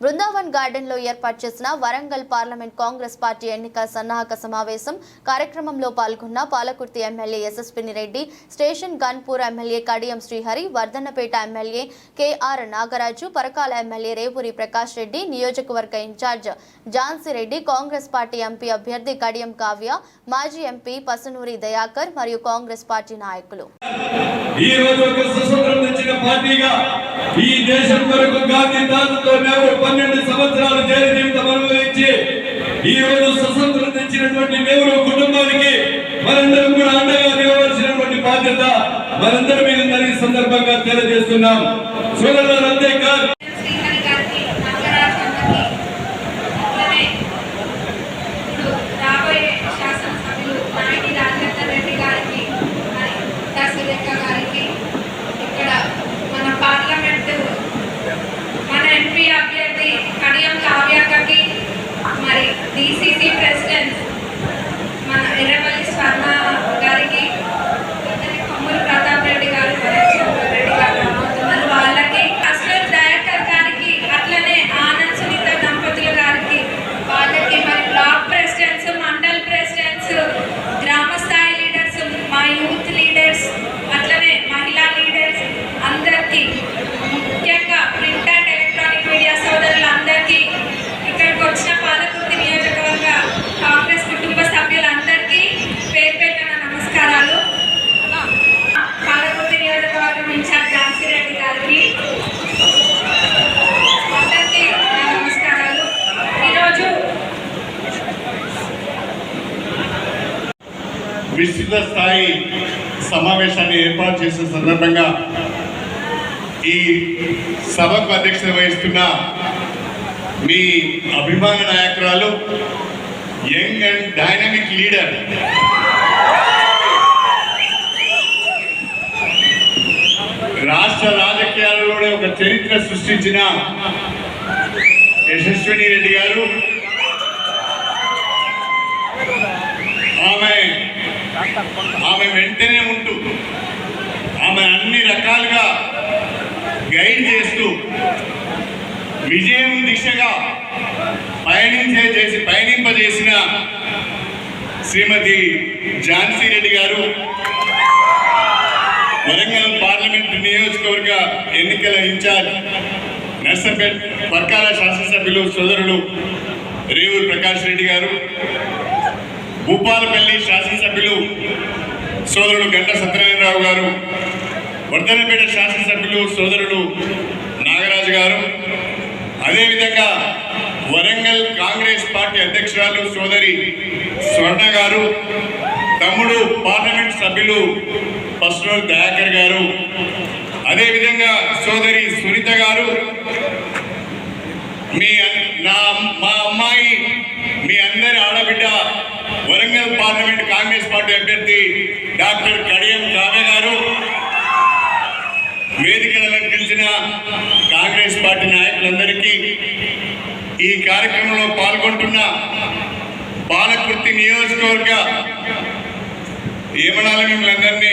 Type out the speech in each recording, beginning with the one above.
బృందావన్ గార్డెన్లో ఏర్పాటు చేసిన వరంగల్ పార్లమెంట్ కాంగ్రెస్ పార్టీ ఎన్నికల సన్నాహక సమావేశం కార్యక్రమంలో పాల్గొన్న Palakurthi MLA Yashaswini Reddy station Ghanpur MLA Kadiyam Srihari Vardhannapet MLA KR Nagaraju Parakala MLA Repuri Prakash Reddy నియోజకవర్గ in-charge Jhansi Reddy Congress party MP అభ్యర్థి కడియం కావ్య మాజీ ఎంపీ పసునూరి దయాకర్ మరియు కాంగ్రెస్ పార్టీ నాయకులు. ఈ రోజు ఒక పార్టీగా ఈ దేశం కొరకు గాంధీ తాతతో నెహ్రూ పన్నెండు సంవత్సరాలు జైలు జీవితం అనుభవించి ఈ రోజు స్వతంత్రం తెచ్చినటువంటి నెహ్రూ కుటుంబానికి మనందరం కూడా అండగా నిలవలసినటువంటి బాధ్యత మనందరి మీద ఉందని సందర్భంగా తెలియజేస్తున్నాం. సోదరులు విస్తృత స్థాయి సమావేశాన్ని ఏర్పాటు చేసిన సందర్భంగా ఈ సభకు అధ్యక్షత వహిస్తున్న మీ అభిమాన నాయకురాలు యంగ్ అండ్ డైనమిక్ లీడర్. రాష్ట్ర రాజకీయాలలోనే ఒక చరిత్ర సృష్టించిన యశస్విని రెడ్డి గారు ఆమె ఆమె వెంటనే ఉంటూ ఆమె అన్ని రకాలుగా గైడ్ చేస్తూ విజయం దిశగా పయనించే చేసి పయనింపజేసిన శ్రీమతి ఝాన్సీ రెడ్డి గారు వరంగల్ పార్లమెంట్ నియోజకవర్గ ఎన్నికల ఇన్ఛార్జ్ నర్సంపేట్ పర్కాల శాసనసభ్యులు సోదరుడు రేవూరు ప్రకాష్ రెడ్డి గారు భూపాలపల్లి శాసనసభ్యులు సోదరుడు గంట సత్యనారాయణరావు గారు వర్ధనపేట శాసనసభ్యులు సోదరుడు నాగరాజు గారు అదేవిధంగా వరంగల్ కాంగ్రెస్ పార్టీ అధ్యక్షురాలు సోదరి స్వర్ణ గారు తమ్ముడు పార్లమెంట్ సభ్యులు పసునూరు దయాకర్ గారు అదేవిధంగా సోదరి సునీత గారు మీ అన్- నా మా అమ్మాయి మీ అందరి ఆడబిడ్డ వరంగల్ పార్లమెంట్ కాంగ్రెస్ పార్టీ అభ్యర్థి డాక్టర్ కడియం కావ్య గారు. వేదికను అలంకరించిన కాంగ్రెస్ పార్టీ నాయకులందరికీ ఈ కార్యక్రమంలో పాల్గొంటున్న పాలకుర్తి నియోజకవర్గ ఏమనాలి మిమ్మల్ని అందరినీ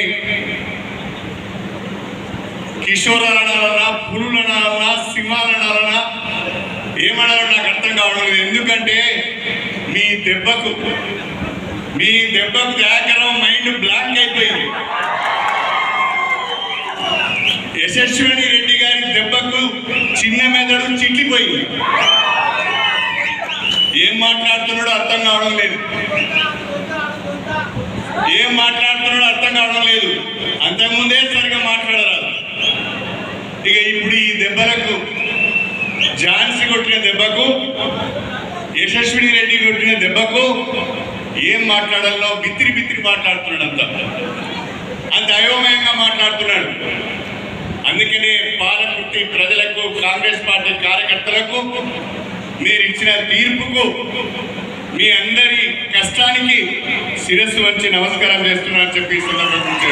కిషోరాలు అనాలన్నా పులులు అనాలన్నా ఏమనాలో నాకు అర్థం కావడం లేదు ఎందుకంటే మీ దెబ్బకు మీ దెబ్బకు దయాకరం మైండ్ బ్లాక్ అయిపోయింది. యశస్విని రెడ్డి గారి దెబ్బకు చిన్న మెదడు చిట్లిపోయింది. ఏం మాట్లాడుతున్నాడో అర్థం కావడం లేదు. ఏం మాట్లాడుతున్నాడో అర్థం కావడం లేదు. అంతకుముందే సరిగా మాట్లాడరాదు. ఇక ఇప్పుడు ఈ దెబ్బలకు ఝాన్సీ కొట్టిన దెబ్బకు యశస్విని రెడ్డి కొట్టిన దెబ్బకు ఏం మాట్లాడాలో బిత్తిరి బిత్తిరి మాట్లాడుతున్నాడు అంత అంత అయోమయంగా మాట్లాడుతున్నాడు. అందుకనే పాలకుర్తి ప్రజలకు కాంగ్రెస్ పార్టీ కార్యకర్తలకు మీరు ఇచ్చిన తీర్పుకు మీ అందరి కష్టానికి శిరస్సు వచ్చి నమస్కారం చేస్తున్నారని చెప్పి సందర్భంగా